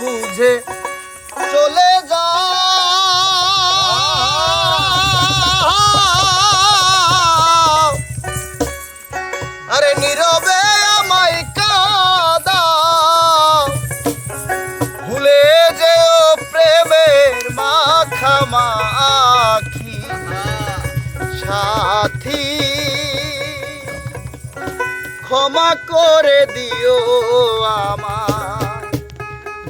বুঝে চলে যা। আরে নীরবে আমায় কাদা। ভুলে যেও প্রেমের ক্ষমা করে দিও আমার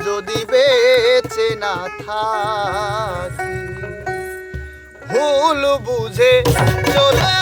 যদি বেঁচে না থাকি ভুল বুঝে চলে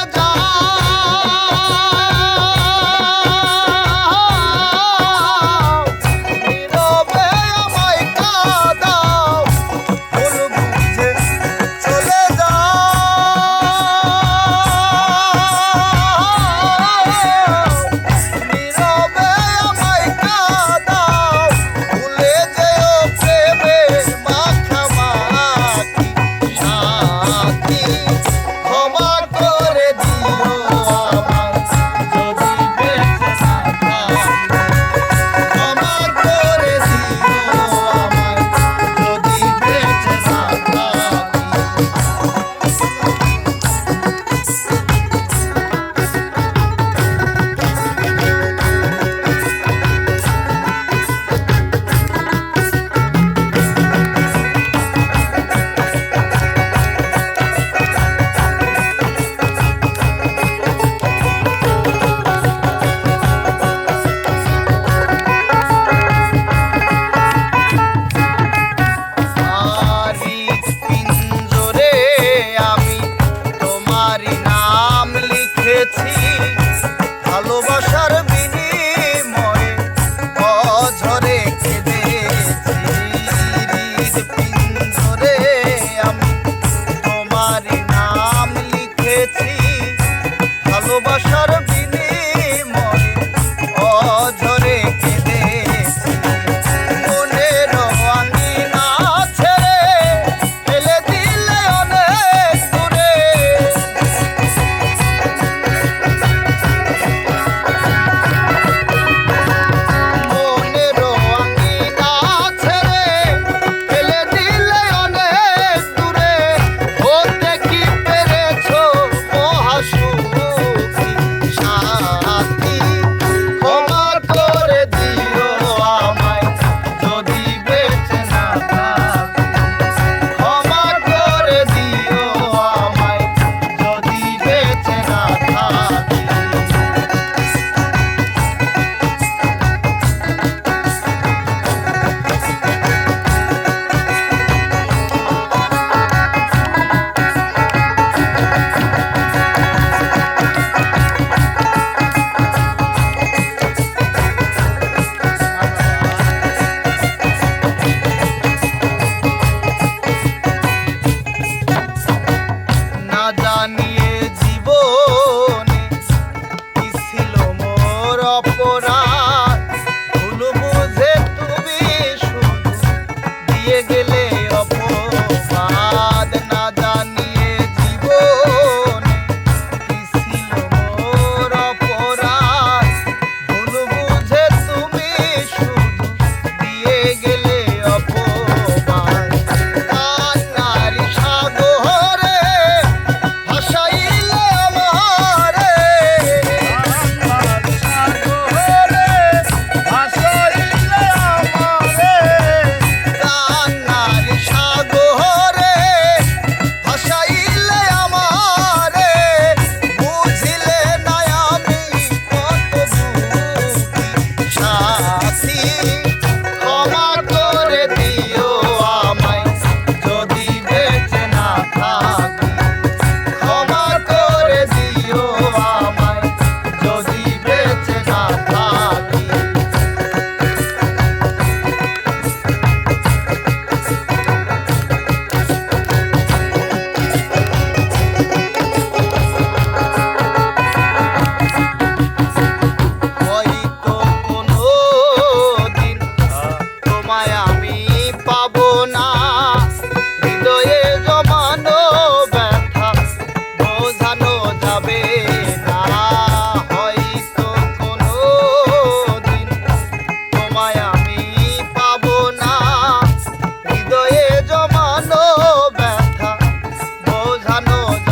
ভালোবাসার ক্ষমা করে দিয়ে ভালো